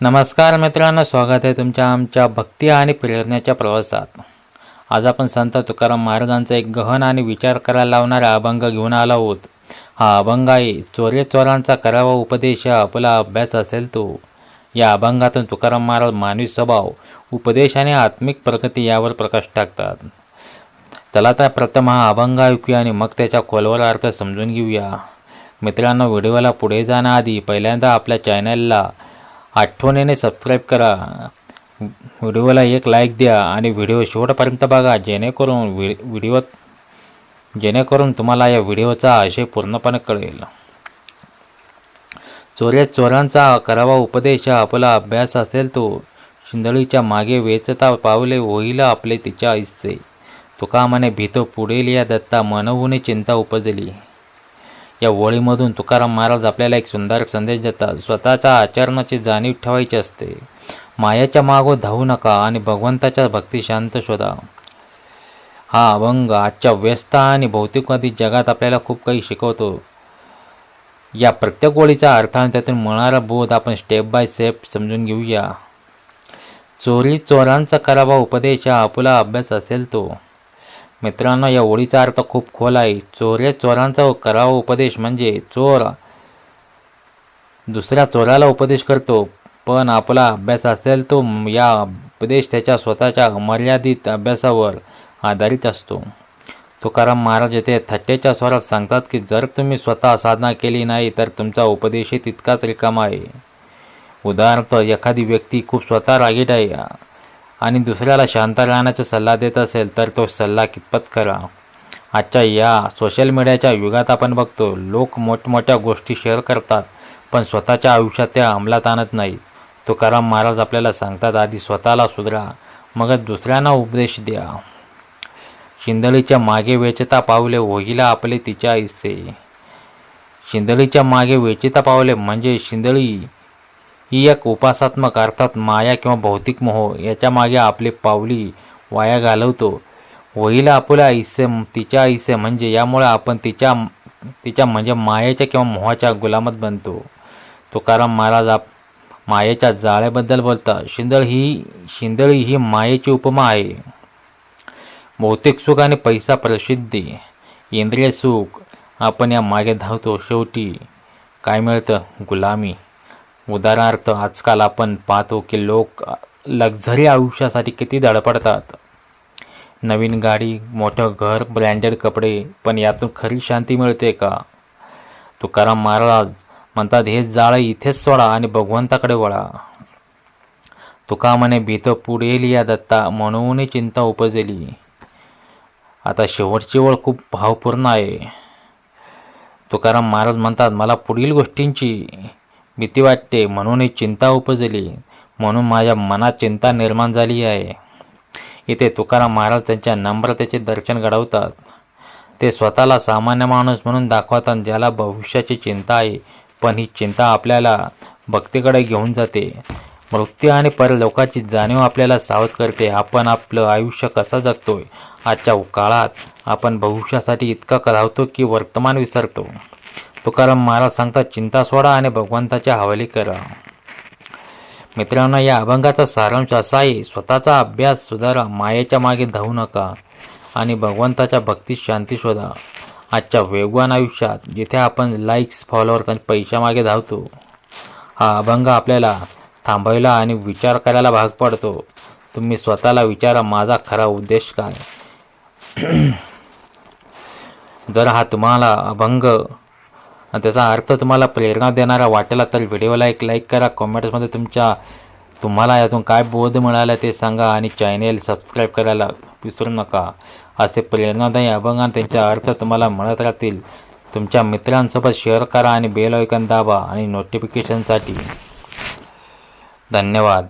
नमस्कार मित्रांनो स्वागत आहे तुमच्या आमच्या भक्ती आणि प्रेरणेच्या प्रवासात. आज आपण संत तुकाराम महाराजांचा एक गहन आणि विचार करायला लावणारा अभंग घेऊन आलो आहोत. हा अभंग आहे चोरे चोरांचा करावा उपदेश हा आपला अभ्यास असेल तो. या अभंगातून तुकाराम महाराज मानवी स्वभाव उपदेश आणि आत्मिक प्रगती यावर प्रकाश टाकतात. चला तर प्रथम हा अभंग ऐकूया आणि मग त्याच्या खोलवर अर्थ समजून घेऊया. मित्रांनो व्हिडिओला पुढे जाण्याआधी पहिल्यांदा आपल्या चॅनलला आठवणीने सबस्क्राईब करा. व्हिडिओला एक लाईक द्या आणि व्हिडिओ शेवटपर्यंत बघा जेणेकरून व्हि व्हिडिओ जेणेकरून तुम्हाला या व्हिडिओचा आशय पूर्णपणे कळेल. चोऱ्या चोरांचा करावा उपदेश हा आपला अभ्यास असेल तो शिंदळीच्या मागे वेचता पावले होईल आपले तिच्या आईचे. तुका म्हणे भीतो पुढील या दत्ता मनहून चिंता उपजली. या ओळीमधून तुकाराम महाराज आपल्याला एक सुंदर संदेश देतात. स्वतःच्या आचरणाची जाणीव ठेवायची असते. मायाच्या मागो धावू नका आणि भगवंताच्या भक्ती शांत शोधा. हा अभंग आजच्या व्यस्त आणि भौतिकवादी जगात आपल्याला खूप काही शिकवतो. या प्रत्येक ओळीचा अर्थ आणि त्यातून मिळणारा बोध आपण स्टेप बाय स्टेप समजून घेऊया. चोरी चोरांचा करावा उपदेश हा आपला अभ्यास असेल तो. मित्रांनो या ओळीचा अर्थ खूप खोल आहे. चोऱ्या चोरांचा करावा उपदेश म्हणजे चोर दुसऱ्या चोराला उपदेश करतो. पण आपला अभ्यास असेल तो या उपदेश त्याच्या स्वतःच्या मर्यादित अभ्यासावर आधारित असतो. तुकाराम महाराज येथे थट्टेच्या स्वरात सांगतात की जर तुम्ही स्वतः साधना केली नाही तर तुमचा उपदेशही तितकाच रिकामा आहे. उदाहरणार्थ एखादी व्यक्ती खूप स्वतः रागीट आहे. आणि दुसऱ्याला शांत राहण्याचा सल्ला देत असेल तर तो सल्ला कितपत करा. आजच्या या सोशल मीडियाच्या युगात आपण बघतो लोक मोठमोठ्या गोष्टी शेअर करतात पण स्वतःच्या आयुष्यात त्या अंमलात आणत नाहीत. तुकाराम महाराज आपल्याला सांगतात आधी स्वतःला सुधरा मगच दुसऱ्यांना उपदेश द्या. शिंदळीच्या मागे वेचता पावले होईला आपले तिच्या हिस्से शिंदळीच्या मागे वेचता पावले म्हणजे शिंदळी ही एक उपासात्मक अर्थात माया किंवा भौतिक मोह याच्या मागे आपली पावली वाया घालवतो. वहीला आपल्या हिस्से तिच्या हिस्से म्हणजे यामुळे आपण तिच्या तिच्या म्हणजे मायेच्या किंवा मोहाच्या गुलामत बनतो. तुकाराम महाराज आप मायेच्या जाळ्याबद्दल बोलता शिंदळ ही शिंदळी ही मायेची उपमा आहे. भौतिक सुख आणि पैसा प्रसिद्धी इंद्रिय सुख आपण या मागे धावतो शेवटी. काय मिळतं? गुलामी. उदाहरणार्थ आजकाल आपण पाहतो की लोक लक्झरी आयुष्यासाठी किती धडपडतात. नवीन गाडी मोठं घर ब्रँडेड कपडे पण यातून खरी शांती मिळते का? तुकाराम महाराज म्हणतात हे जाळं इथेच सोडा आणि भगवंताकडे वळा. तुका म्हणे भीत पुढेल या दत्ता म्हणून चिंता उपजली. आता शेवटची ओळ खूप भावपूर्ण आहे. तुकाराम महाराज म्हणतात मला पुढील गोष्टींची भीती वाटते. म्हणून चिंता उपजली. म्हणून माझ्या मनात चिंता निर्माण झाली आहे. इथे तुकाराम महाराज त्यांच्या नम्रतेचे दर्शन घडवतात. ते स्वतःला सामान्य माणूस म्हणून दाखवतात ज्याला भविष्याची चिंता आहे. पण ही चिंता आपल्याला भक्तीकडे घेऊन जाते. मृत्यू आणि परलोकाची जाणीव आपल्याला सावध करते. आपण आपलं आयुष्य कसं जगतोय? आजच्या काळात आपण भविष्यासाठी इतका धावतो की वर्तमान विसरतो. तुकाराम महाराज सांगतात चिंता सोडा आणि भगवंताच्या हवाली करा. मित्रांनो या अभंगाचा सारांश असा आहे स्वतःचा अभ्यास सुधारा मायेच्या मागे धावू नका आणि भगवंताच्या भक्तीत शांती शोधा. आजच्या वेगवान आयुष्यात जिथे आपण लाईक्स फॉलोअर्स आणि पैशामागे धावतो हा अभंग आपल्याला थांबायला आणि विचार करायला भाग पडतो. तुम्ही स्वतःला विचारा माझा खरा उद्देश काय? जर हा तुम्हाला अभंग आणि त्याचा अर्थ तुम्हाला प्रेरणा देणारा वाटेला तर व्हिडिओला एक लाईक करा. कॉमेंट्समध्ये तुमच्या तुम्हाला यातून काय बोध मिळाला ते सांगा आणि चॅनेल सबस्क्राईब करायला विसरू नका. असे प्रेरणादायी अभंगान त्यांचा अर्थ तुम्हाला मिळत राहतील. तुमच्या मित्रांसोबत शेअर करा आणि बेल ऐकन दाबा आणि नोटिफिकेशनसाठी धन्यवाद.